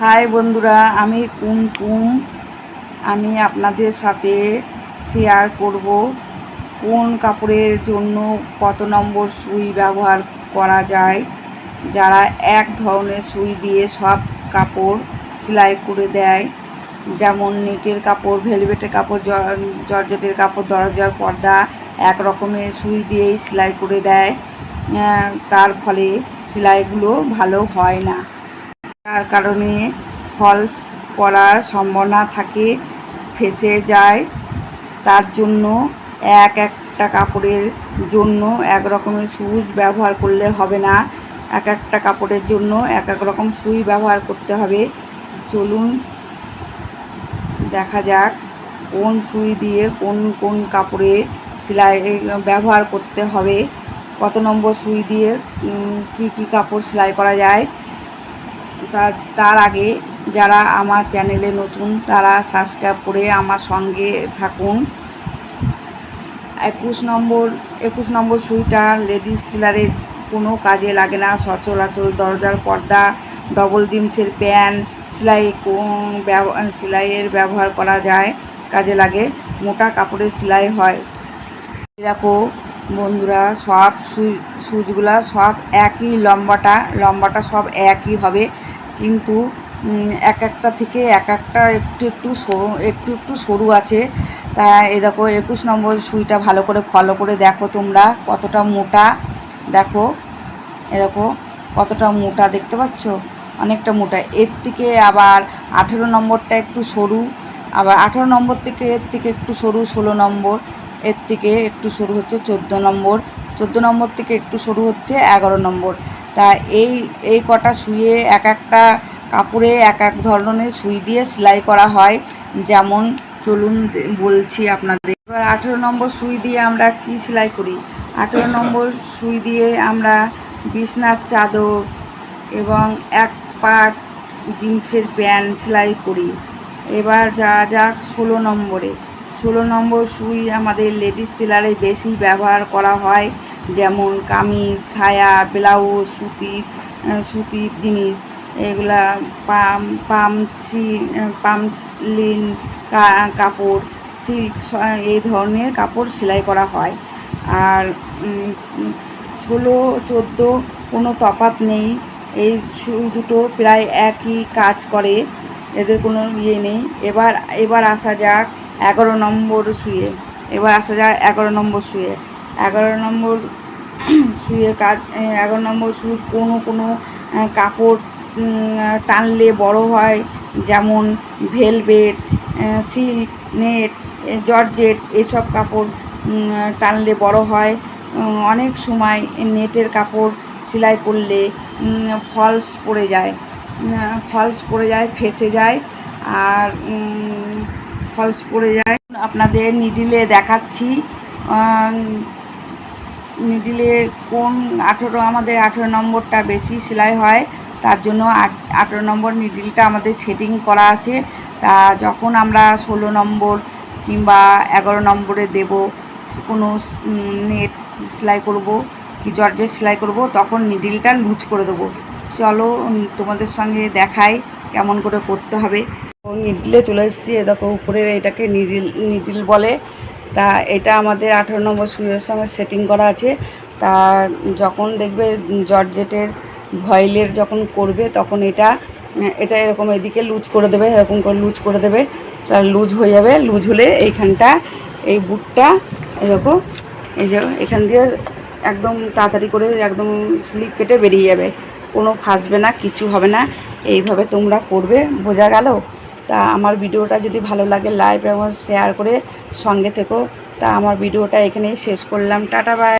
High বন্ধুরা, আমি কুমকুম। আমি আপনাদের সাথে শেয়ার করব কোন কাপড়ের জন্য কত নম্বর সুই ব্যবহার করা যায়। যারা এক ধরনের সুই দিয়ে সব কাপড় সেলাই করে দেয়, যেমন নেটের কাপড়, ভেলভেটের কাপড় জর্জেটের কাপড়, দরজার পর্দা, এক রকমের সুই দিয়েই সেলাই করে দেয়। তার ফলে সেলাইগুলো ভালো হয় না। তার কারণে ফলস পড়ার সম্ভাবনা থাকে, ফেসে যায়। তার জন্য এক একটা কাপড়ের জন্য এক রকমের সুচ ব্যবহার করলে হবে না। এক একটা কাপড়ের জন্য এক এক রকম সুই ব্যবহার করতে হবে। চলুন দেখা যাক কোন সুই দিয়ে কোন কোন কাপড়ে সেলাই ব্যবহার করতে হবে। কত নম্বর সুই দিয়ে কি কি কাপড় সেলাই করা যায়? তার তার আগে যারা আমার চ্যানেলে নতুন, তারা সাবস্ক্রাইব করে আমার সঙ্গে থাকুন। একুশ নম্বর একুশ নম্বর সুইটার লেডিস টেলারে কোনো কাজে লাগে না। সচরাচর দরজার পর্দা ডবল জিন্সের প্যান্ট, সেলাই সেলাইয়ের ব্যবহার করা যায়, কাজে লাগে। মোটা কাপড়ের সেলাই হয়। দেখো বন্ধুরা, সব সুই সুইচগুলা সব একই, লম্বাটা লম্বাটা সব একই হবে। কিন্তু এক একটা থেকে এক একটা একটু একটু সরু, একটু একটু সরু আছে। তা এ দেখো, একুশ নম্বর সুইটা ভালো করে ফলো করে দেখো তোমরা, কতটা মোটা। দেখো এ দেখো, কতটা মোটা দেখতে পাচ্ছ? অনেকটা মোটা। এর থেকে আবার আঠেরো নম্বরটা একটু সরু, আবার আঠেরো নম্বর থেকে এর থেকে একটু সরু ষোলো নম্বর, এর থেকে একটু সরু হচ্ছে চোদ্দ নম্বর চোদ্দ নম্বর থেকে একটু সরু হচ্ছে এগারো নম্বর। তা এই এই কটা সুইয়ে এক একটা কাপড়ে এক এক ধরনের সুই দিয়ে সেলাই করা হয়। যেমন চলুন বলছি আপনাদের। এবার আঠেরো নম্বর সুই দিয়ে আমরা কি সেলাই করি? আঠেরো নম্বর সুই দিয়ে আমরা বিছনার চাদর এবং এক পাট জিন্সের প্যান্ট সেলাই করি। এবার যা যাক ষোলো নম্বরে। ষোলো নম্বর সুই আমাদের লেডিস টেলারে বেশি ব্যবহার করা হয়। যেমন কামিজ সায়া ব্লাউজ আহ, সুতির জিনিস এগুলা পাম পামছি পামলিন কাপড় সিল্ক এই ধরনের কাপড় সেলাই করা হয়। আর ষোলো চোদ্দ কোনো তফাৎ নেই। এই দুটো প্রায় একই কাজ করে এদের কোনো ইয়ে নেই। এবার এবার আসা যাক এগারো নম্বর শুয়ে। এবার আসা যাক এগারো নম্বর শুয়ে। এগারো নম্বর শুয়ে কাজ, এগারো নম্বর শুয়ে কোনো কোনো কাপড় টানলে বড় হয়, যেমন ভেলভেট সিল্ক, নেট, জর্জেট, এসব কাপড় টানলে বড় হয়। অনেক সময় নেটের কাপড় সেলাই করলে ফলস পড়ে যায় ফলস পড়ে যায়, ফেসে যায়, আর ফলস পড়ে যায়। আপনাদের নিডিলে দেখাচ্ছি নিডিলে কোন আঠেরো, আমাদের আঠেরো নম্বরটা বেশি সেলাই হয়, তার জন্য আঠেরো নম্বর নিডিলটা আমাদের সেটিং করা আছে। তা যখন আমরা ষোলো নম্বর কিংবা এগারো নম্বরে দেব, কোনো নেট সেলাই করব কি জর্জের সেলাই করব, তখন নিডিলটা লুজ করে দেবো। চলো তোমাদের সঙ্গে দেখাই কেমন করে করতে হবে। নিডিলে চলে এসেছি দেখো উপরে এটাকে নিডিল নিডিল বলে। তা এটা আমাদের আঠেরো নম্বর সুইয়ের সঙ্গে সেটিং করা আছে। তা যখন দেখবে জর্জেটের ভয়েলের যখন করবে, তখন এটা এটা এরকম এদিকে লুজ করে দেবে, এরকম করে লুজ করে দেবে। তা লুজ হয়ে যাবে, লুজ হলে এইখানটা, এই বুটটা এরকম এই যে এখান দিয়ে একদম তাড়াতাড়ি করে একদম স্লিপ কেটে বেরিয়ে যাবে। কোনো ফাঁসবে না, কিছু হবে না। এইভাবে তোমরা করবে, বোঝা গেল? তা আমার ভিডিওটা যদি ভালো লাগে লাইভ এবং শেয়ার করে সঙ্গে থেকো। তা আমার ভিডিওটা এখানেই শেষ করলাম। Tata bye